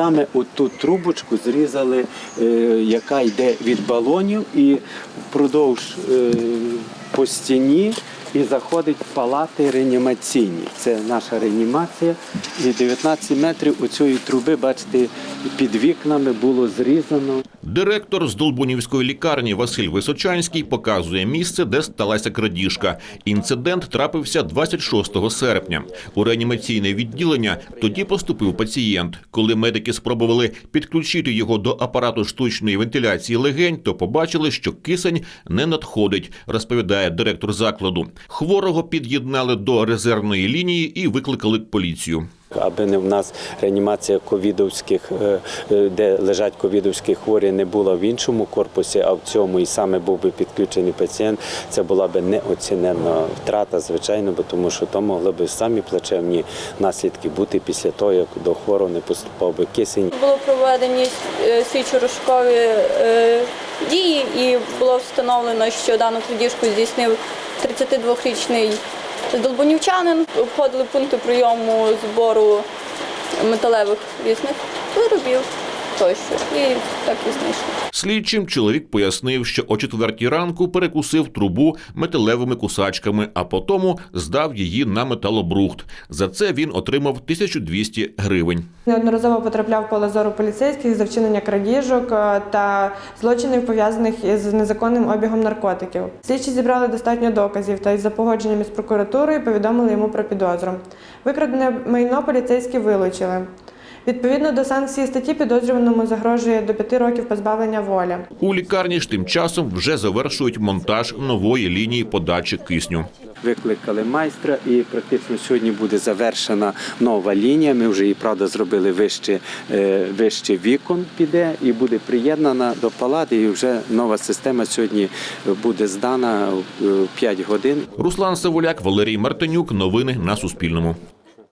саме оту трубочку зрізали, е, яка йде від балонів, і впродовж е, по стіні і заходить в палати реанімаційні. Це наша реанімація. І 19 метрів у цієї труби, бачите, під вікнами було зрізано. Директор з Долбунівської лікарні Василь Височанський показує місце, де сталася крадіжка. Інцидент трапився 26 серпня. У реанімаційне відділення тоді поступив пацієнт. Коли медики спробували підключити його до апарату штучної вентиляції легень, то побачили, що кисень не надходить, розповідає директор закладу. Хворого під'єднали до резервної лінії і викликали поліцію. Аби не в нас реанімація ковідовських, е, е, де лежать ковідовські хворі, не була в іншому корпусі, а в цьому і саме був би підключений пацієнт. Це була би неоціненна втрата, звичайно, бо тому що то могли б самі плачевні наслідки бути після того, як до хворого не поступав би кисень. Було проведені е, слідчо-розшукові е, дії, і було встановлено, що дану крадіжку здійснив 32-річний здолбунівчанин. Обходили пункти прийому збору металевих різних виробів тощо. І так і знайшли. Слідчим чоловік пояснив, що о четвертій ранку перекусив трубу металевими кусачками, а потому здав її на металобрухт. За це він отримав 1200 гривень. Неодноразово потрапляв в поле зору поліцейських за вчинення крадіжок е, та злочинів пов'язаних із незаконним обігом наркотиків. Слідчі зібрали достатньо доказів та із за погодженням із прокуратурою повідомили йому про підозру. Викрадене майно поліцейські вилучили. Відповідно до санкції статті підозрюваному загрожує до п'яти років позбавлення волі. У лікарні ж тим часом вже завершують монтаж нової лінії подачі кисню. Викликали майстра, і практично сьогодні буде завершена нова лінія. Ми вже її правда зробили вище, е, вище вікон піде і буде приєднана до палати. І вже нова система сьогодні буде здана в 5 годин. Руслан Савуляк, Валерій Мартинюк. Новини на Суспільному.